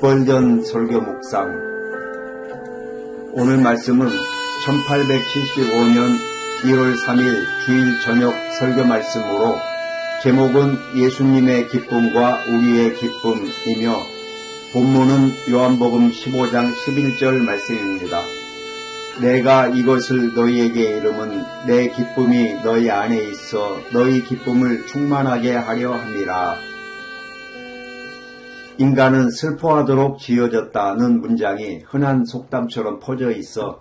족벌전 설교 묵상 오늘 말씀은 1875년 1월 3일 주일 저녁 설교 말씀으로 제목은 예수님의 기쁨과 우리의 기쁨이며 본문은 요한복음 15장 11절 말씀입니다. 내가 이것을 너희에게 이름은 내 기쁨이 너희 안에 있어 너희 기쁨을 충만하게 하려 함이라. 인간은 슬퍼하도록 지어졌다는 문장이 흔한 속담처럼 퍼져 있어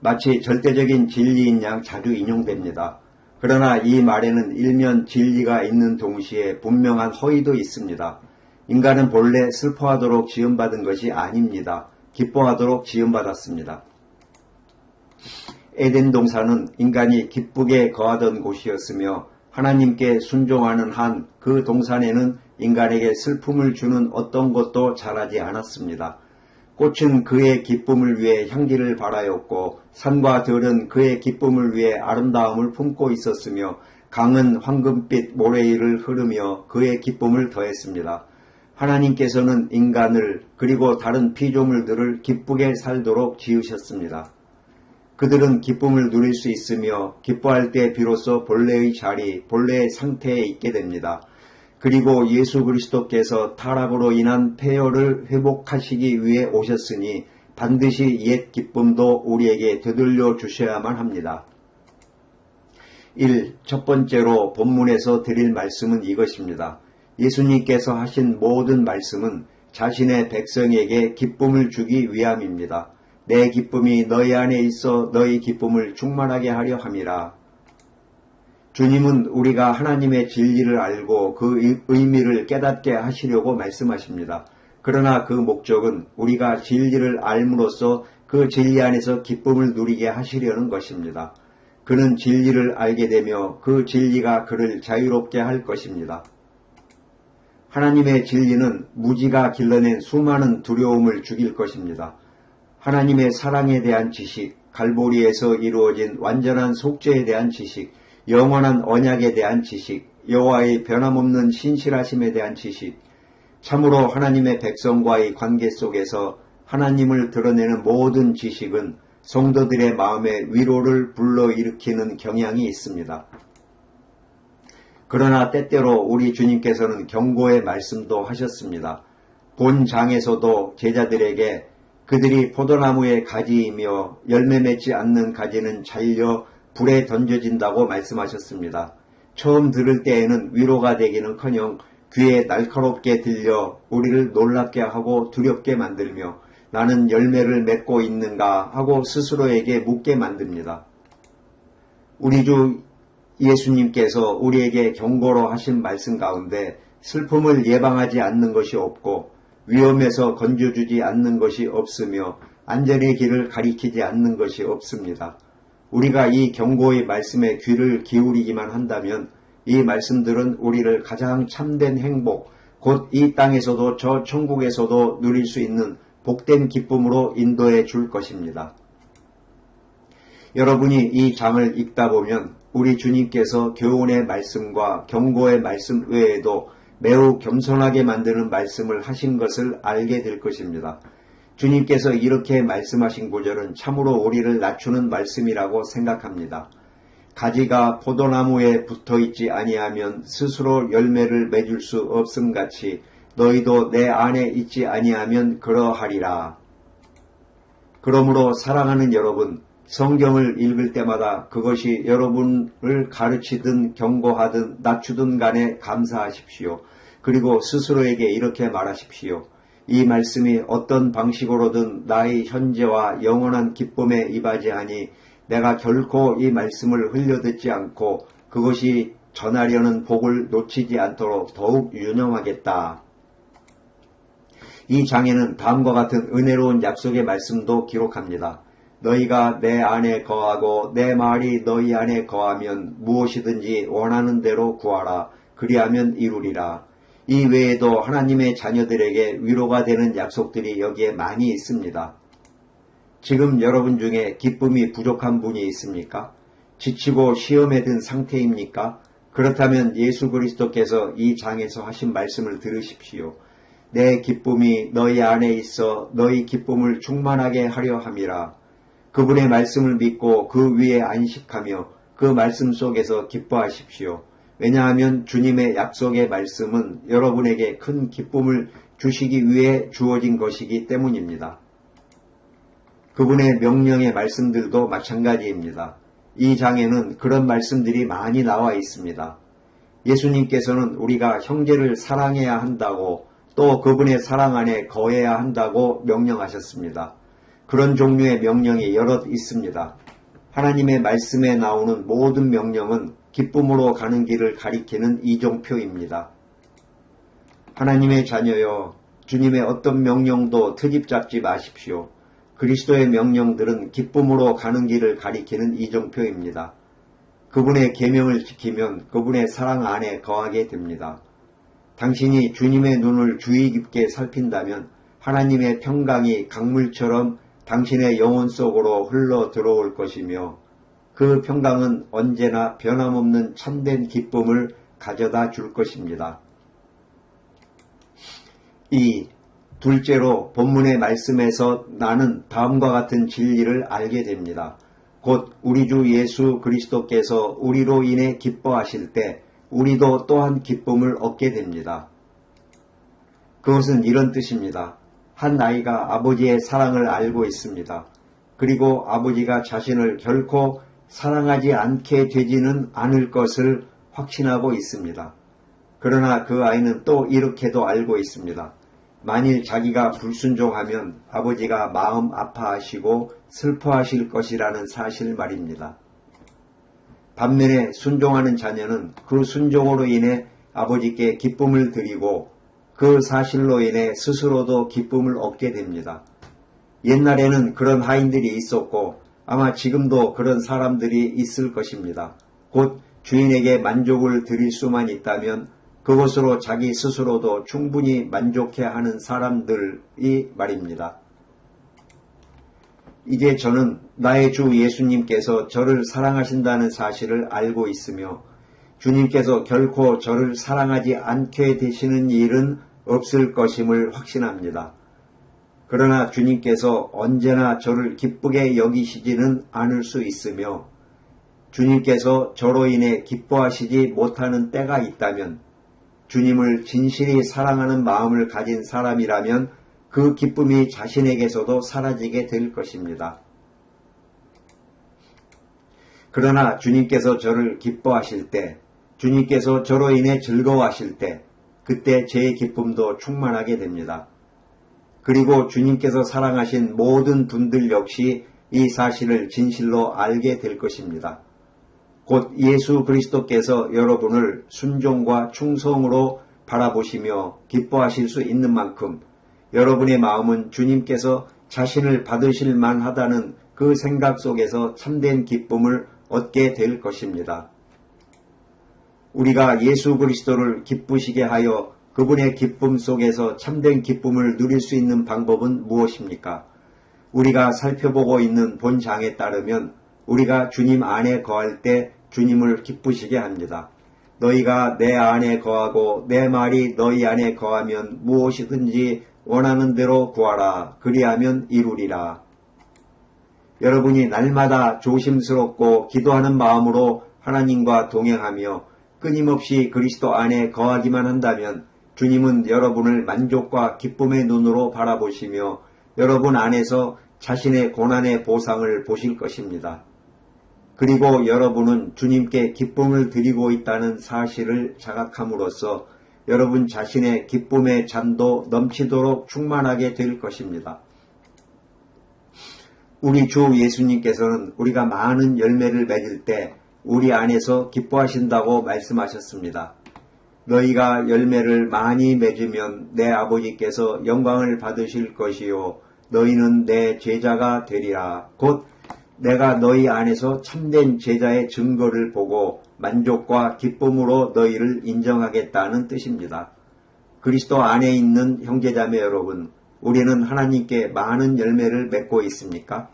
마치 절대적인 진리인 양 자주 인용됩니다. 그러나 이 말에는 일면 진리가 있는 동시에 분명한 허위도 있습니다. 인간은 본래 슬퍼하도록 지음받은 것이 아닙니다. 기뻐하도록 지음받았습니다. 에덴 동산은 인간이 기쁘게 거하던 곳이었으며 하나님께 순종하는 한 그 동산에는 인간에게 슬픔을 주는 어떤 것도 자라지 않았습니다. 꽃은 그의 기쁨을 위해 향기를 발하였고 산과 들은 그의 기쁨을 위해 아름다움을 품고 있었으며 강은 황금빛 모래위를 흐르며 그의 기쁨을 더했습니다. 하나님께서는 인간을 그리고 다른 피조물들을 기쁘게 살도록 지으셨습니다. 그들은 기쁨을 누릴 수 있으며 기뻐할 때 비로소 본래의 자리, 본래의 상태에 있게 됩니다. 그리고 예수 그리스도께서 타락으로 인한 폐허를 회복하시기 위해 오셨으니 반드시 옛 기쁨도 우리에게 되돌려 주셔야만 합니다. 1. 첫 번째로 본문에서 드릴 말씀은 이것입니다. 예수님께서 하신 모든 말씀은 자신의 백성에게 기쁨을 주기 위함입니다. 내 기쁨이 너희 안에 있어 너희 기쁨을 충만하게 하려 함이라. 주님은 우리가 하나님의 진리를 알고 그 의미를 깨닫게 하시려고 말씀하십니다. 그러나 그 목적은 우리가 진리를 알므로써 그 진리 안에서 기쁨을 누리게 하시려는 것입니다. 그는 진리를 알게 되며 그 진리가 그를 자유롭게 할 것입니다. 하나님의 진리는 무지가 길러낸 수많은 두려움을 죽일 것입니다. 하나님의 사랑에 대한 지식, 갈보리에서 이루어진 완전한 속죄에 대한 지식, 영원한 언약에 대한 지식, 여호와의 변함없는 신실하심에 대한 지식, 참으로 하나님의 백성과의 관계 속에서 하나님을 드러내는 모든 지식은 성도들의 마음에 위로를 불러일으키는 경향이 있습니다. 그러나 때때로 우리 주님께서는 경고의 말씀도 하셨습니다. 본 장에서도 제자들에게 그들이 포도나무의 가지이며 열매 맺지 않는 가지는 잘려 불에 던져진다고 말씀하셨습니다. 처음 들을 때에는 위로가 되기는커녕 귀에 날카롭게 들려 우리를 놀랍게 하고 두렵게 만들며 나는 열매를 맺고 있는가 하고 스스로에게 묻게 만듭니다. 우리 주 예수님께서 우리에게 경고로 하신 말씀 가운데 슬픔을 예방하지 않는 것이 없고 위험에서 건져주지 않는 것이 없으며 안전의 길을 가리키지 않는 것이 없습니다. 우리가 이 경고의 말씀에 귀를 기울이기만 한다면 이 말씀들은 우리를 가장 참된 행복, 곧 이 땅에서도 저 천국에서도 누릴 수 있는 복된 기쁨으로 인도해 줄 것입니다. 여러분이 이 장을 읽다 보면 우리 주님께서 교훈의 말씀과 경고의 말씀 외에도 매우 겸손하게 만드는 말씀을 하신 것을 알게 될 것입니다. 주님께서 이렇게 말씀하신 구절은 참으로 우리를 낮추는 말씀이라고 생각합니다. 가지가 포도나무에 붙어 있지 아니하면 스스로 열매를 맺을 수 없음 같이 너희도 내 안에 있지 아니하면 그러하리라. 그러므로 사랑하는 여러분, 성경을 읽을 때마다 그것이 여러분을 가르치든 경고하든 낮추든 간에 감사하십시오. 그리고 스스로에게 이렇게 말하십시오. 이 말씀이 어떤 방식으로든 나의 현재와 영원한 기쁨에 이바지하니 내가 결코 이 말씀을 흘려듣지 않고 그것이 전하려는 복을 놓치지 않도록 더욱 유념하겠다. 이 장에는 다음과 같은 은혜로운 약속의 말씀도 기록합니다. 너희가 내 안에 거하고 내 말이 너희 안에 거하면 무엇이든지 원하는 대로 구하라. 그리하면 이루리라. 이 외에도 하나님의 자녀들에게 위로가 되는 약속들이 여기에 많이 있습니다. 지금 여러분 중에 기쁨이 부족한 분이 있습니까? 지치고 시험에 든 상태입니까? 그렇다면 예수 그리스도께서 이 장에서 하신 말씀을 들으십시오. 내 기쁨이 너희 안에 있어 너희 기쁨을 충만하게 하려 함이라. 그분의 말씀을 믿고 그 위에 안식하며 그 말씀 속에서 기뻐하십시오. 왜냐하면 주님의 약속의 말씀은 여러분에게 큰 기쁨을 주시기 위해 주어진 것이기 때문입니다. 그분의 명령의 말씀들도 마찬가지입니다. 이 장에는 그런 말씀들이 많이 나와 있습니다. 예수님께서는 우리가 형제를 사랑해야 한다고 또 그분의 사랑 안에 거해야 한다고 명령하셨습니다. 그런 종류의 명령이 여럿 있습니다. 하나님의 말씀에 나오는 모든 명령은 기쁨으로 가는 길을 가리키는 이종표입니다. 하나님의 자녀여, 주님의 어떤 명령도 트집 잡지 마십시오. 그리스도의 명령들은 기쁨으로 가는 길을 가리키는 이종표입니다. 그분의 계명을 지키면 그분의 사랑 안에 거하게 됩니다. 당신이 주님의 눈을 주의 깊게 살핀다면 하나님의 평강이 강물처럼 당신의 영혼 속으로 흘러 들어올 것이며 그 평강은 언제나 변함없는 참된 기쁨을 가져다 줄 것입니다. 이 둘째로 본문의 말씀에서 나는 다음과 같은 진리를 알게 됩니다. 곧 우리 주 예수 그리스도께서 우리로 인해 기뻐하실 때 우리도 또한 기쁨을 얻게 됩니다. 그것은 이런 뜻입니다. 한 아이가 아버지의 사랑을 알고 있습니다. 그리고 아버지가 자신을 결코 사랑하지 않게 되지는 않을 것을 확신하고 있습니다. 그러나 그 아이는 또 이렇게도 알고 있습니다. 만일 자기가 불순종하면 아버지가 마음 아파하시고 슬퍼하실 것이라는 사실 말입니다. 반면에 순종하는 자녀는 그 순종으로 인해 아버지께 기쁨을 드리고 그 사실로 인해 스스로도 기쁨을 얻게 됩니다. 옛날에는 그런 하인들이 있었고 아마 지금도 그런 사람들이 있을 것입니다. 곧 주인에게 만족을 드릴 수만 있다면 그것으로 자기 스스로도 충분히 만족해 하는 사람들이 말입니다. 이제 저는 나의 주 예수님께서 저를 사랑하신다는 사실을 알고 있으며 주님께서 결코 저를 사랑하지 않게 되시는 일은 없을 것임을 확신합니다. 그러나 주님께서 언제나 저를 기쁘게 여기시지는 않을 수 있으며 주님께서 저로 인해 기뻐하시지 못하는 때가 있다면 주님을 진실히 사랑하는 마음을 가진 사람이라면 그 기쁨이 자신에게서도 사라지게 될 것입니다. 그러나 주님께서 저를 기뻐하실 때, 주님께서 저로 인해 즐거워하실 때, 그때 제 기쁨도 충만하게 됩니다. 그리고 주님께서 사랑하신 모든 분들 역시 이 사실을 진실로 알게 될 것입니다. 곧 예수 그리스도께서 여러분을 순종과 충성으로 바라보시며 기뻐하실 수 있는 만큼 여러분의 마음은 주님께서 자신을 받으실 만하다는 그 생각 속에서 참된 기쁨을 얻게 될 것입니다. 우리가 예수 그리스도를 기쁘시게 하여 그분의 기쁨 속에서 참된 기쁨을 누릴 수 있는 방법은 무엇입니까? 우리가 살펴보고 있는 본장에 따르면 우리가 주님 안에 거할 때 주님을 기쁘시게 합니다. 너희가 내 안에 거하고 내 말이 너희 안에 거하면 무엇이든지 원하는 대로 구하라. 그리하면 이루리라. 여러분이 날마다 조심스럽고 기도하는 마음으로 하나님과 동행하며 끊임없이 그리스도 안에 거하기만 한다면 주님은 여러분을 만족과 기쁨의 눈으로 바라보시며 여러분 안에서 자신의 고난의 보상을 보실 것입니다. 그리고 여러분은 주님께 기쁨을 드리고 있다는 사실을 자각함으로써 여러분 자신의 기쁨의 잔도 넘치도록 충만하게 될 것입니다. 우리 주 예수님께서는 우리가 많은 열매를 맺을 때 우리 안에서 기뻐하신다고 말씀하셨습니다. 너희가 열매를 많이 맺으면 내 아버지께서 영광을 받으실 것이요 너희는 내 제자가 되리라. 곧 내가 너희 안에서 참된 제자의 증거를 보고 만족과 기쁨으로 너희를 인정하겠다는 뜻입니다. 그리스도 안에 있는 형제자매 여러분, 우리는 하나님께 많은 열매를 맺고 있습니까?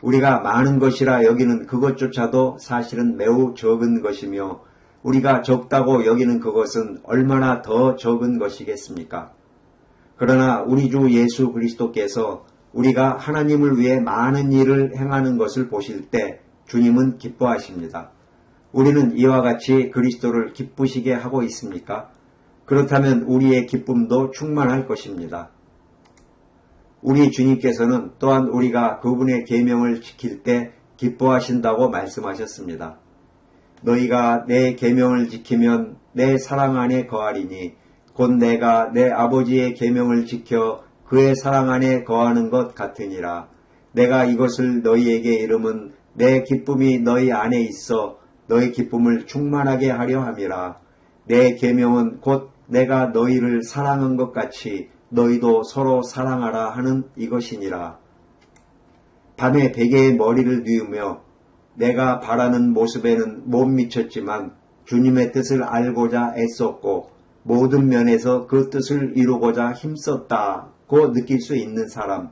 우리가 많은 것이라 여기는 그것조차도 사실은 매우 적은 것이며 우리가 적다고 여기는 그것은 얼마나 더 적은 것이겠습니까? 그러나 우리 주 예수 그리스도께서 우리가 하나님을 위해 많은 일을 행하는 것을 보실 때 주님은 기뻐하십니다. 우리는 이와 같이 그리스도를 기쁘시게 하고 있습니까? 그렇다면 우리의 기쁨도 충만할 것입니다. 우리 주님께서는 또한 우리가 그분의 계명을 지킬 때 기뻐하신다고 말씀하셨습니다. 너희가 내 계명을 지키면 내 사랑 안에 거하리니 곧 내가 내 아버지의 계명을 지켜 그의 사랑 안에 거하는 것 같으니라. 내가 이것을 너희에게 이름은 내 기쁨이 너희 안에 있어 너희 기쁨을 충만하게 하려 함이라. 내 계명은 곧 내가 너희를 사랑한 것 같이 너희도 서로 사랑하라 하는 이것이니라. 밤에 베개에 머리를 뉘우며 내가 바라는 모습에는 못 미쳤지만 주님의 뜻을 알고자 애썼고 모든 면에서 그 뜻을 이루고자 힘썼다고 느낄 수 있는 사람.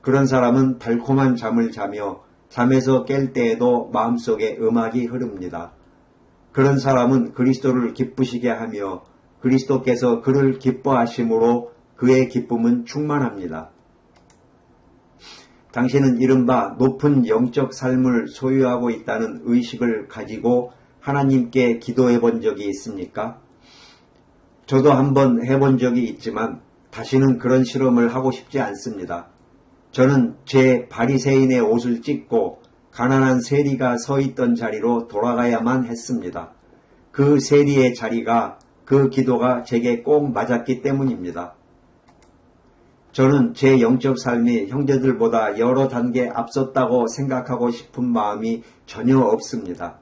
그런 사람은 달콤한 잠을 자며 잠에서 깰 때에도 마음속에 음악이 흐릅니다. 그런 사람은 그리스도를 기쁘시게 하며 그리스도께서 그를 기뻐하심으로 그의 기쁨은 충만합니다. 당신은 이른바 높은 영적 삶을 소유하고 있다는 의식을 가지고 하나님께 기도해 본 적이 있습니까? 저도 한번 해본 적이 있지만 다시는 그런 실험을 하고 싶지 않습니다. 저는 제 바리새인의 옷을 찢고 가난한 세리가 서 있던 자리로 돌아가야만 했습니다. 그 세리의 자리가 그 기도가 제게 꼭 맞았기 때문입니다. 저는 제 영적 삶이 형제들보다 여러 단계 앞섰다고 생각하고 싶은 마음이 전혀 없습니다.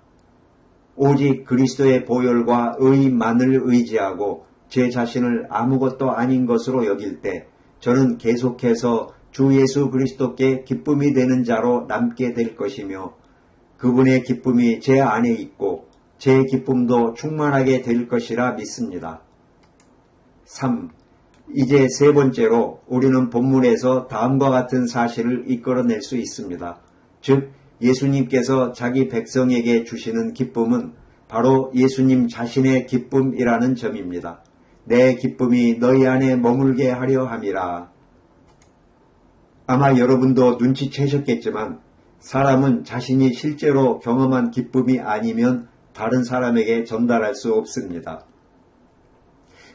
오직 그리스도의 보혈과 의만을 의지하고 제 자신을 아무것도 아닌 것으로 여길 때 저는 계속해서 주 예수 그리스도께 기쁨이 되는 자로 남게 될 것이며 그분의 기쁨이 제 안에 있고 제 기쁨도 충만하게 될 것이라 믿습니다. 3. 이제 세 번째로 우리는 본문에서 다음과 같은 사실을 이끌어낼 수 있습니다. 즉, 예수님께서 자기 백성에게 주시는 기쁨은 바로 예수님 자신의 기쁨이라는 점입니다. 내 기쁨이 너희 안에 머물게 하려 함이라. 아마 여러분도 눈치채셨겠지만 사람은 자신이 실제로 경험한 기쁨이 아니면 다른 사람에게 전달할 수 없습니다.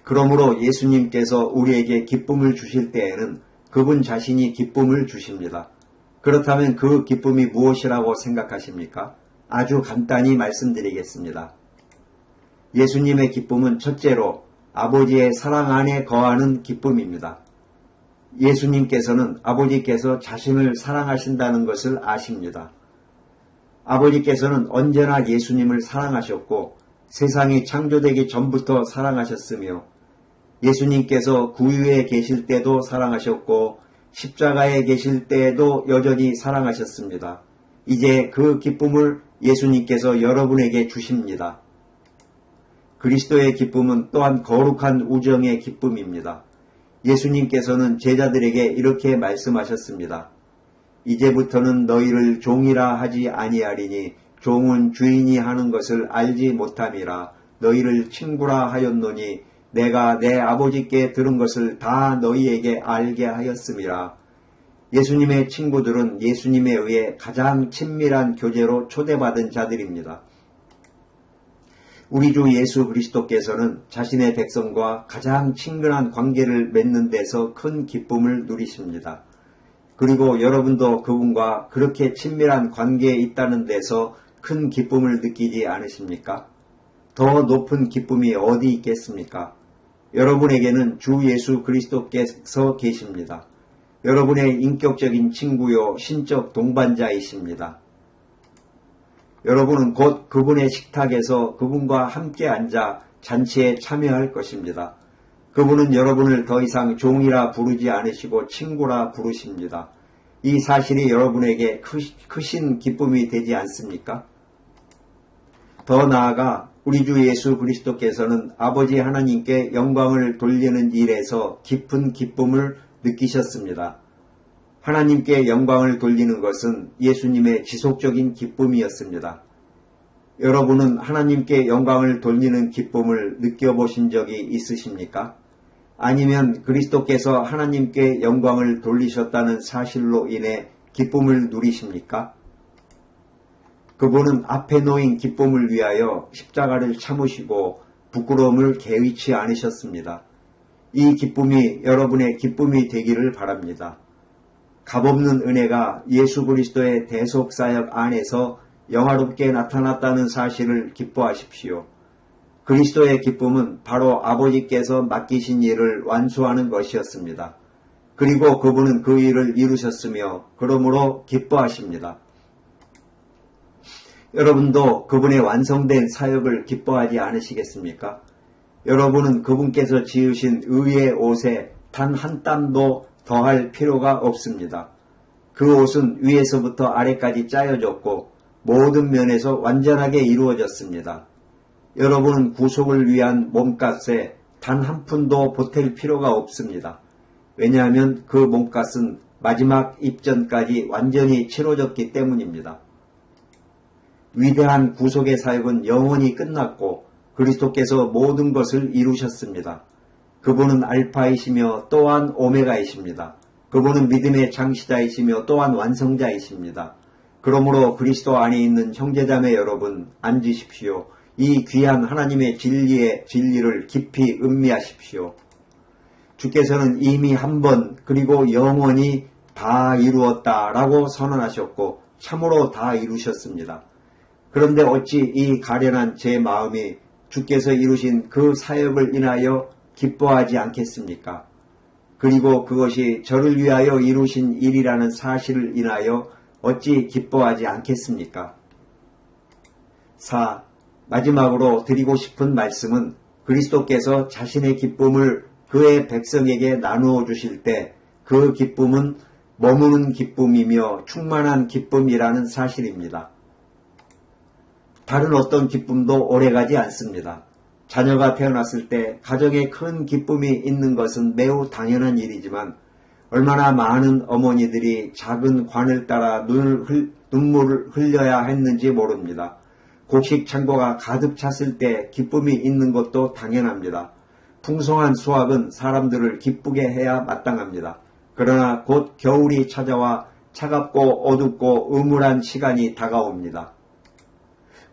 그러므로 예수님께서 우리에게 기쁨을 주실 때에는 그분 자신이 기쁨을 주십니다. 그렇다면 그 기쁨이 무엇이라고 생각하십니까? 아주 간단히 말씀드리겠습니다. 예수님의 기쁨은 첫째로 아버지의 사랑 안에 거하는 기쁨입니다. 예수님께서는 아버지께서 자신을 사랑하신다는 것을 아십니다. 아버지께서는 언제나 예수님을 사랑하셨고 세상이 창조되기 전부터 사랑하셨으며 예수님께서 구유에 계실 때도 사랑하셨고 십자가에 계실 때에도 여전히 사랑하셨습니다. 이제 그 기쁨을 예수님께서 여러분에게 주십니다. 그리스도의 기쁨은 또한 거룩한 우정의 기쁨입니다. 예수님께서는 제자들에게 이렇게 말씀하셨습니다. 이제부터는 너희를 종이라 하지 아니하리니 종은 주인이 하는 것을 알지 못함이라 너희를 친구라 하였노니 내가 내 아버지께 들은 것을 다 너희에게 알게 하였음이라. 예수님의 친구들은 예수님에 의해 가장 친밀한 교제로 초대받은 자들입니다. 우리 주 예수 그리스도께서는 자신의 백성과 가장 친근한 관계를 맺는 데서 큰 기쁨을 누리십니다. 그리고 여러분도 그분과 그렇게 친밀한 관계에 있다는 데서 큰 기쁨을 느끼지 않으십니까? 더 높은 기쁨이 어디 있겠습니까? 여러분에게는 주 예수 그리스도께서 계십니다. 여러분의 인격적인 친구요, 신적 동반자이십니다. 여러분은 곧 그분의 식탁에서 그분과 함께 앉아 잔치에 참여할 것입니다. 그분은 여러분을 더 이상 종이라 부르지 않으시고 친구라 부르십니다. 이 사실이 여러분에게 크신 기쁨이 되지 않습니까? 더 나아가 우리 주 예수 그리스도께서는 아버지 하나님께 영광을 돌리는 일에서 깊은 기쁨을 느끼셨습니다. 하나님께 영광을 돌리는 것은 예수님의 지속적인 기쁨이었습니다. 여러분은 하나님께 영광을 돌리는 기쁨을 느껴보신 적이 있으십니까? 아니면 그리스도께서 하나님께 영광을 돌리셨다는 사실로 인해 기쁨을 누리십니까? 그분은 앞에 놓인 기쁨을 위하여 십자가를 참으시고 부끄러움을 개의치 않으셨습니다. 이 기쁨이 여러분의 기쁨이 되기를 바랍니다. 값없는 은혜가 예수 그리스도의 대속사역 안에서 영화롭게 나타났다는 사실을 기뻐하십시오. 그리스도의 기쁨은 바로 아버지께서 맡기신 일을 완수하는 것이었습니다. 그리고 그분은 그 일을 이루셨으며 그러므로 기뻐하십니다. 여러분도 그분의 완성된 사역을 기뻐하지 않으시겠습니까? 여러분은 그분께서 지으신 의의 옷에 단 한 땀도 더할 필요가 없습니다. 그 옷은 위에서부터 아래까지 짜여졌고 모든 면에서 완전하게 이루어졌습니다. 여러분은 구속을 위한 몸값에 단 한 푼도 보탤 필요가 없습니다. 왜냐하면 그 몸값은 마지막 입전까지 완전히 치러졌기 때문입니다. 위대한 구속의 사역은 영원히 끝났고 그리스도께서 모든 것을 이루셨습니다. 그분은 알파이시며 또한 오메가이십니다. 그분은 믿음의 장시자이시며 또한 완성자이십니다. 그러므로 그리스도 안에 있는 형제자매 여러분 앉으십시오. 이 귀한 하나님의 진리의 진리를 깊이 음미하십시오. 주께서는 이미 한 번 그리고 영원히 다 이루었다라고 선언하셨고 참으로 다 이루셨습니다. 그런데 어찌 이 가련한 제 마음이 주께서 이루신 그 사역을 인하여 기뻐하지 않겠습니까? 그리고 그것이 저를 위하여 이루신 일이라는 사실을 인하여 어찌 기뻐하지 않겠습니까? 4. 마지막으로 드리고 싶은 말씀은 그리스도께서 자신의 기쁨을 그의 백성에게 나누어 주실 때 그 기쁨은 머무는 기쁨이며 충만한 기쁨이라는 사실입니다. 다른 어떤 기쁨도 오래가지 않습니다. 자녀가 태어났을 때 가정에 큰 기쁨이 있는 것은 매우 당연한 일이지만 얼마나 많은 어머니들이 작은 관을 따라 눈을 눈물을 흘려야 했는지 모릅니다. 곡식 창고가 가득 찼을 때 기쁨이 있는 것도 당연합니다. 풍성한 수확은 사람들을 기쁘게 해야 마땅합니다. 그러나 곧 겨울이 찾아와 차갑고 어둡고 음울한 시간이 다가옵니다.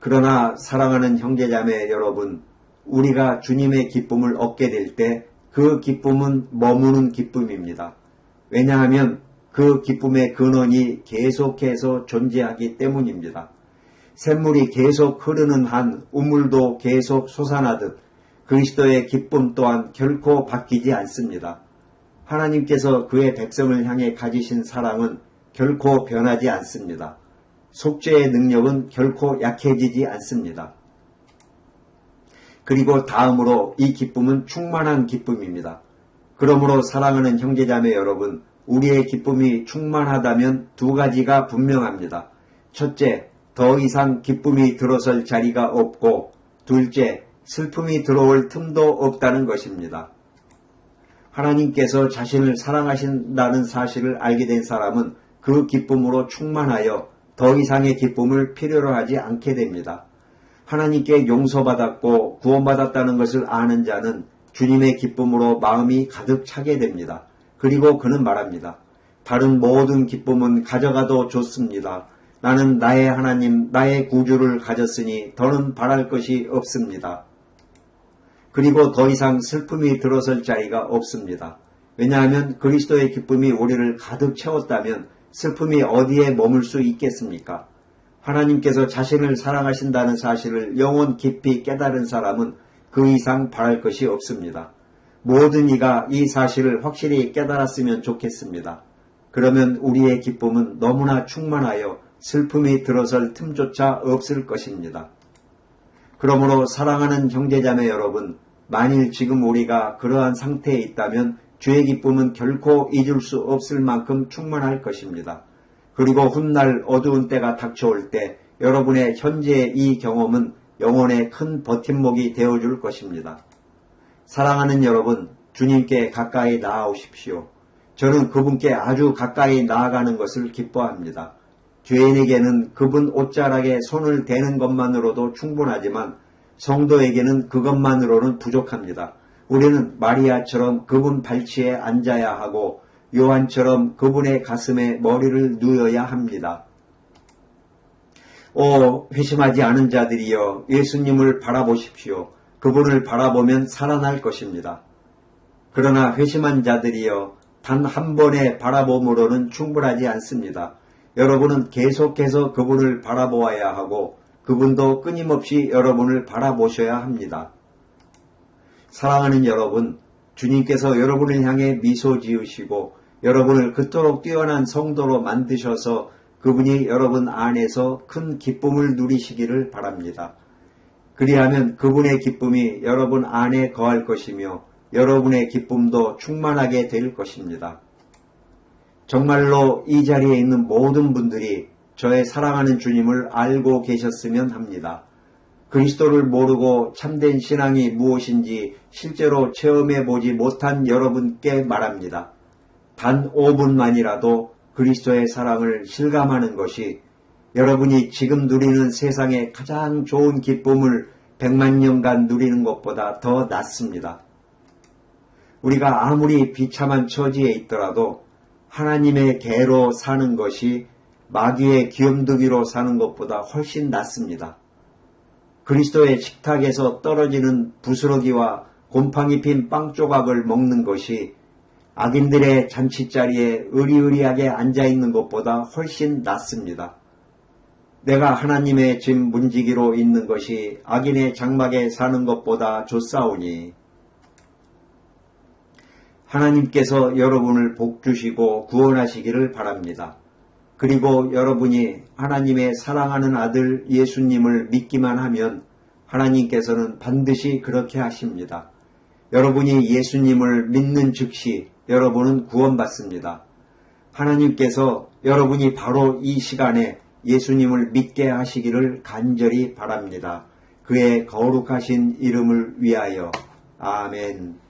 그러나 사랑하는 형제자매 여러분, 우리가 주님의 기쁨을 얻게 될 때 그 기쁨은 머무는 기쁨입니다. 왜냐하면 그 기쁨의 근원이 계속해서 존재하기 때문입니다. 샘물이 계속 흐르는 한 우물도 계속 솟아나듯 그리스도의 기쁨 또한 결코 바뀌지 않습니다. 하나님께서 그의 백성을 향해 가지신 사랑은 결코 변하지 않습니다. 속죄의 능력은 결코 약해지지 않습니다. 그리고 다음으로 이 기쁨은 충만한 기쁨입니다. 그러므로 사랑하는 형제자매 여러분, 우리의 기쁨이 충만하다면 두 가지가 분명합니다. 첫째, 더 이상 기쁨이 들어설 자리가 없고, 둘째, 슬픔이 들어올 틈도 없다는 것입니다. 하나님께서 자신을 사랑하신다는 사실을 알게 된 사람은 그 기쁨으로 충만하여 더 이상의 기쁨을 필요로 하지 않게 됩니다. 하나님께 용서받았고 구원받았다는 것을 아는 자는 주님의 기쁨으로 마음이 가득 차게 됩니다. 그리고 그는 말합니다. 다른 모든 기쁨은 가져가도 좋습니다. 나는 나의 하나님, 나의 구주를 가졌으니 더는 바랄 것이 없습니다. 그리고 더 이상 슬픔이 들어설 자리가 없습니다. 왜냐하면 그리스도의 기쁨이 우리를 가득 채웠다면 슬픔이 어디에 머물 수 있겠습니까? 하나님께서 자신을 사랑하신다는 사실을 영원 깊이 깨달은 사람은 그 이상 바랄 것이 없습니다. 모든 이가 이 사실을 확실히 깨달았으면 좋겠습니다. 그러면 우리의 기쁨은 너무나 충만하여 슬픔이 들어설 틈조차 없을 것입니다. 그러므로 사랑하는 형제자매 여러분, 만일 지금 우리가 그러한 상태에 있다면 주의 기쁨은 결코 잊을 수 없을 만큼 충만할 것입니다. 그리고 훗날 어두운 때가 닥쳐올 때 여러분의 현재의 이 경험은 영혼의 큰 버팀목이 되어줄 것입니다. 사랑하는 여러분, 주님께 가까이 나아오십시오. 저는 그분께 아주 가까이 나아가는 것을 기뻐합니다. 죄인에게는 그분 옷자락에 손을 대는 것만으로도 충분하지만 성도에게는 그것만으로는 부족합니다. 우리는 마리아처럼 그분 발치에 앉아야 하고 요한처럼 그분의 가슴에 머리를 누여야 합니다. 오 회심하지 않은 자들이여 예수님을 바라보십시오. 그분을 바라보면 살아날 것입니다. 그러나 회심한 자들이여 단 한 번의 바라봄으로는 충분하지 않습니다. 여러분은 계속해서 그분을 바라보아야 하고 그분도 끊임없이 여러분을 바라보셔야 합니다. 사랑하는 여러분, 주님께서 여러분을 향해 미소 지으시고 여러분을 그토록 뛰어난 성도로 만드셔서 그분이 여러분 안에서 큰 기쁨을 누리시기를 바랍니다. 그리하면 그분의 기쁨이 여러분 안에 거할 것이며 여러분의 기쁨도 충만하게 될 것입니다. 정말로 이 자리에 있는 모든 분들이 저의 사랑하는 주님을 알고 계셨으면 합니다. 그리스도를 모르고 참된 신앙이 무엇인지 실제로 체험해 보지 못한 여러분께 말합니다. 단 5분만이라도 그리스도의 사랑을 실감하는 것이 여러분이 지금 누리는 세상의 가장 좋은 기쁨을 100만 년간 누리는 것보다 더 낫습니다. 우리가 아무리 비참한 처지에 있더라도 하나님의 개로 사는 것이 마귀의 귀염둥이로 사는 것보다 훨씬 낫습니다. 그리스도의 식탁에서 떨어지는 부스러기와 곰팡이 핀 빵 조각을 먹는 것이 악인들의 잔치자리에 의리의리하게 앉아있는 것보다 훨씬 낫습니다. 내가 하나님의 짐 문지기로 있는 것이 악인의 장막에 사는 것보다 좋사오니 하나님께서 여러분을 복주시고 구원하시기를 바랍니다. 그리고 여러분이 하나님의 사랑하는 아들 예수님을 믿기만 하면 하나님께서는 반드시 그렇게 하십니다. 여러분이 예수님을 믿는 즉시 여러분은 구원받습니다. 하나님께서 여러분이 바로 이 시간에 예수님을 믿게 하시기를 간절히 바랍니다. 그의 거룩하신 이름을 위하여 아멘.